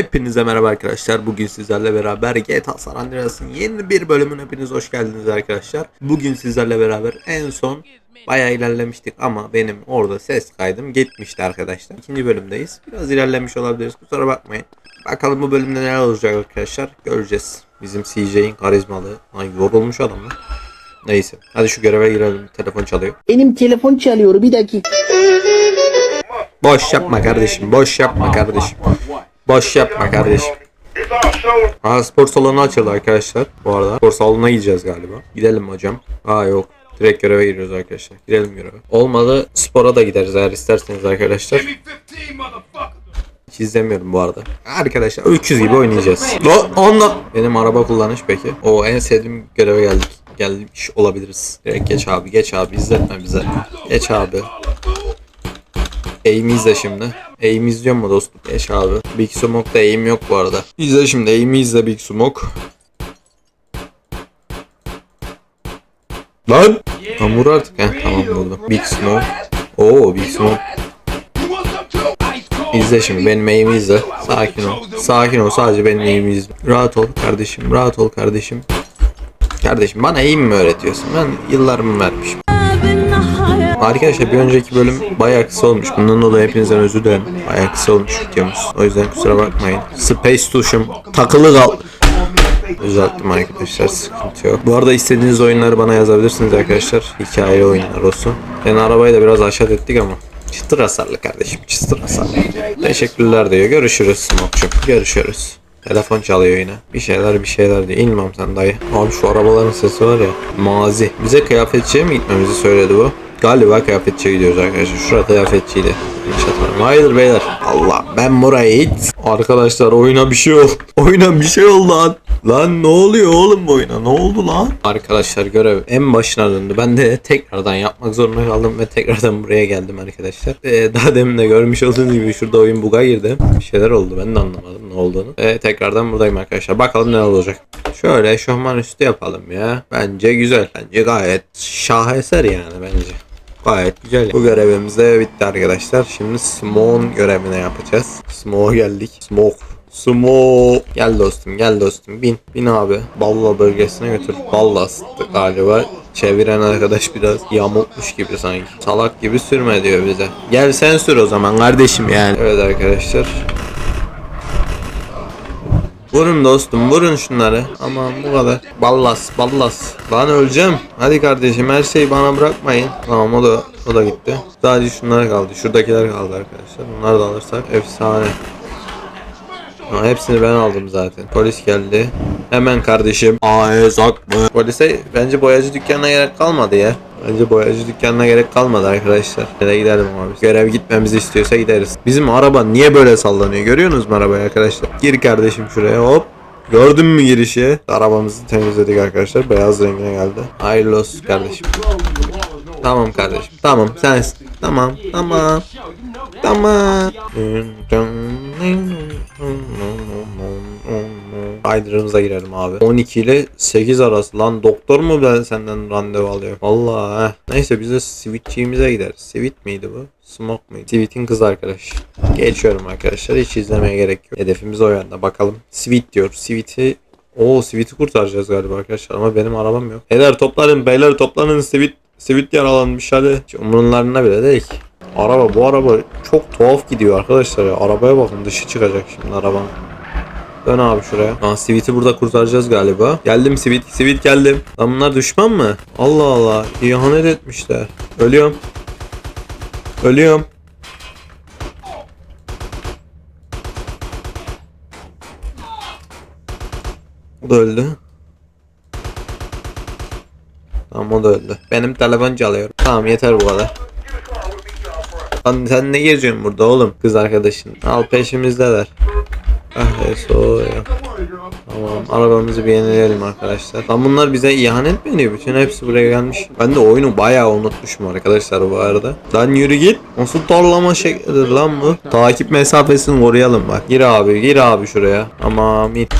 Hepinize merhaba arkadaşlar. Bugün sizlerle beraber GTA San Andreas'ın yeni bir bölümüne hepiniz hoş geldiniz arkadaşlar. Bugün sizlerle beraber en son bayağı ilerlemiştik ama benim orada ses kaydım gitmişti arkadaşlar. İkinci bölümdeyiz. Biraz ilerlemiş olabiliriz. Kusura bakmayın. Bakalım bu bölümde neler olacak arkadaşlar. Göreceğiz. Bizim CJ'in karizmalı. Ay yorulmuş adam lan. Neyse. Hadi şu göreve girelim. Telefon çalıyor. Benim telefon çalıyor bir dakika. Boş yapma kardeşim. Boş yapma kardeşim. Boş yapma kardeşim. Aa spor salonu açıldı arkadaşlar bu arada. Spor salonuna gideceğiz galiba. Gidelim hocam. Aa yok. Direkt göreve giriyoruz arkadaşlar. Girelim göreve. Olmadı spora da gideriz eğer isterseniz arkadaşlar. Hiç izlemiyorum bu arada. Arkadaşlar öküz gibi oynayacağız. O, onunla. Benim araba kullanış peki. O en sevdiğim göreve geldik. Gelmiş olabiliriz. Direkt geç abi geç abi izletme bize. Geç abi. Aim'i izle şimdi. Aim izliyor mu dostum? Geç abi. Big Smoke'da aim yok bu arada. İzle şimdi aim'i izle Big Smoke. Lan! Tam artık. Heh, tamam vurdum. Big Smoke. Oo Big Smoke. İzle şimdi benim aim'i izle. Sakin ol. Sakin ol sadece benim aim'i izle. Rahat ol kardeşim. Rahat ol kardeşim. Kardeşim bana aim mi öğretiyorsun? Ben yıllarımı vermişim. Arkadaşlar bir önceki bölüm bayağı kısa olmuş. Bundan dolayı hepinizden özür dilerim. Bayağı kısa olmuş videomuz. O yüzden kusura bakmayın. Space tuşum takılı kal. Düzelttim arkadaşlar sıkıntı yok. Bu arada istediğiniz oyunları bana yazabilirsiniz arkadaşlar. Hikaye oyunlar olsun. Yani arabayı da biraz aşağı ettik ama. Çıtır hasarlı kardeşim çıtır hasarlı. Teşekkürler diyor. Görüşürüz Smoke'cum. Görüşürüz. Telefon çalıyor yine. Bir şeyler bir şeyler diyor. İnmem sen dayı. Abi şu arabaların sesi var ya. Mazi. Bize kıyafetçiye mi gitmemizi söyledi bu? Galiba kıyafetçiye gidiyoruz arkadaşlar. Şurada kıyafetçiydi. Hatırlamıyorum. Hayırdır beyler. Allah ben burayı hiç. Arkadaşlar oyuna bir şey oldu. Oyuna bir şey oldu lan. Lan ne oluyor oğlum bu oyuna? Ne oldu lan? Arkadaşlar görev en başına döndü. Ben de tekrardan yapmak zorunda kaldım ve tekrardan buraya geldim arkadaşlar. Ee, daha demin de görmüş olduğunuz gibi şurada oyun buga girdi. Bir şeyler oldu. Ben de anlamadım ne olduğunu. Ee, tekrardan buradayım arkadaşlar. Bakalım ne olacak. Şöyle şofman üstü yapalım ya. Bence güzel. Bence gayet şaheser yani bence. Gayet güzel. Bu görevimiz de bitti arkadaşlar. Şimdi Smon görevine yapacağız. Smoke'a geldik. Smoke. Smoke. Gel dostum gel dostum bin. Bin abi. Balla bölgesine götür. Balla sıktı galiba. Çeviren arkadaş biraz yamultmuş gibi sanki. Salak gibi sürme diyor bize. Gel sen sür o zaman kardeşim yani. Evet arkadaşlar. Vurun dostum vurun şunları. Aman bu kadar. Ballas ballas. Lan öleceğim. Hadi kardeşim her şeyi bana bırakmayın. Tamam o da o da gitti. Sadece şunlar kaldı. Şuradakiler kaldı arkadaşlar. Bunları da alırsak efsane. Ha, hepsini ben aldım zaten. Polis geldi. Hemen kardeşim. Aa zak mı? Polise bence boyacı dükkanına gerek kalmadı ya. Bence boyacı dükkanına gerek kalmadı arkadaşlar. Nereye gidelim abi. Görev gitmemizi istiyorsa gideriz. Bizim araba niye böyle sallanıyor? Görüyorsunuz mu arabayı arkadaşlar? Gir kardeşim şuraya hop. Gördün mü girişi? Arabamızı temizledik arkadaşlar. Beyaz rengine geldi. Hayırlı olsun kardeşim. Tamam kardeşim. Tamam sensin. Tamam. Tamam. Tamam. Rider'ımıza girelim abi. 12 ile 8 arası. Lan doktor mu ben senden randevu alıyorum? Vallahi heh. Neyse biz de Sweet'çiğimize gideriz. Sweet miydi bu? Smoke mıydı? Sweet'in kız arkadaş. Geçiyorum arkadaşlar. Hiç izlemeye gerek yok. Hedefimiz o yönde. Bakalım. Sweet diyor. Sweet'i Oo Sweet'i kurtaracağız galiba arkadaşlar ama benim arabam yok. Beyler toplanın beyler toplanın Sweet Sweet yaralanmış hadi. Hiç umurlarına bile değil. Araba bu araba çok tuhaf gidiyor arkadaşlar ya. Arabaya bakın dışı çıkacak şimdi arabanın. Dön abi şuraya. Aa Sweet'i burada kurtaracağız galiba. Geldim Sweet. Sweet geldim. Lan bunlar düşman mı? Allah Allah. İhanet etmişler. Ölüyorum. Ölüyorum. O da öldü. Tamam o da öldü. Benim telefon çalıyor. Tamam yeter bu kadar. Lan sen ne geziyorsun burada oğlum? Kız arkadaşın. Al peşimizdeler. Ah eso ya. Tamam arabamızı bir yenileyelim arkadaşlar. Lan bunlar bize ihanet mi ediyor? Bütün hepsi buraya gelmiş. Ben de oyunu bayağı unutmuşum arkadaşlar bu arada. Lan yürü git. Nasıl torlama şeklidir lan bu? Takip mesafesini koruyalım bak. Gir abi gir abi şuraya. Git.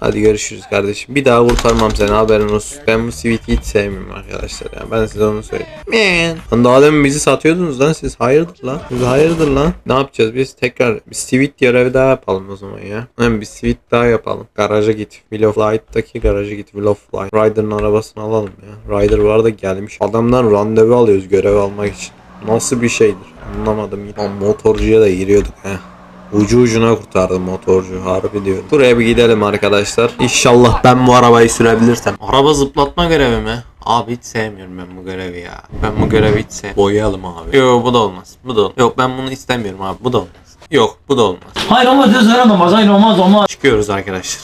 Hadi görüşürüz kardeşim. Bir daha kurtarmam seni haberin olsun. Ben bu Sweet'i hiç sevmiyorum arkadaşlar ya. Ben size onu söyleyeyim. Man. Lan daha demin bizi satıyordunuz lan siz. Hayırdır lan? Siz hayırdır lan? Ne yapacağız biz? Tekrar bir Sweet görevi daha yapalım o zaman ya. Hem bir Sweet daha yapalım. Garaja git. Wheel of Light'taki garaja git. Wheel of Light. Ryder'ın arabasını alalım ya. Ryder var da gelmiş. Adamdan randevu alıyoruz görev almak için. Nasıl bir şeydir? Anlamadım. Lan motorcuya da giriyorduk he. Ucu ucuna kurtardım motorcu harbi diyorum. Buraya bir gidelim arkadaşlar. İnşallah ben bu arabayı sürebilirsem. Araba zıplatma görevi mi? Abi hiç sevmiyorum ben bu görevi ya. Ben bu görevi hiç sevmiyorum. Boyayalım abi. Yok bu da olmaz. Bu da olmaz. Yok ben bunu istemiyorum abi. Bu da olmaz. Yok bu da olmaz. Hayır olmaz diyorsun olmaz hayır olmaz olmaz. Çıkıyoruz arkadaşlar.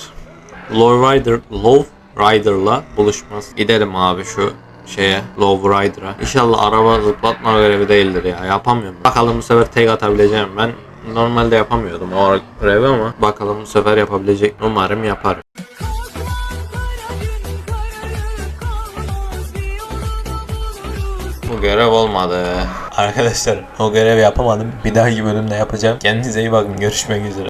Low Rider, Low Rider'la buluşmaz. Gidelim abi şu şeye Low Rider'a. İnşallah araba zıplatma görevi değildir ya. Yapamıyorum. Bakalım bu sefer tek atabileceğim. Ben normalde yapamıyordum o görevi ama bakalım bu sefer yapabilecek. mi? Umarım yaparım. Bu görev olmadı. Arkadaşlar o görevi yapamadım. Bir dahaki bölümde yapacağım. Kendinize iyi bakın. Görüşmek üzere.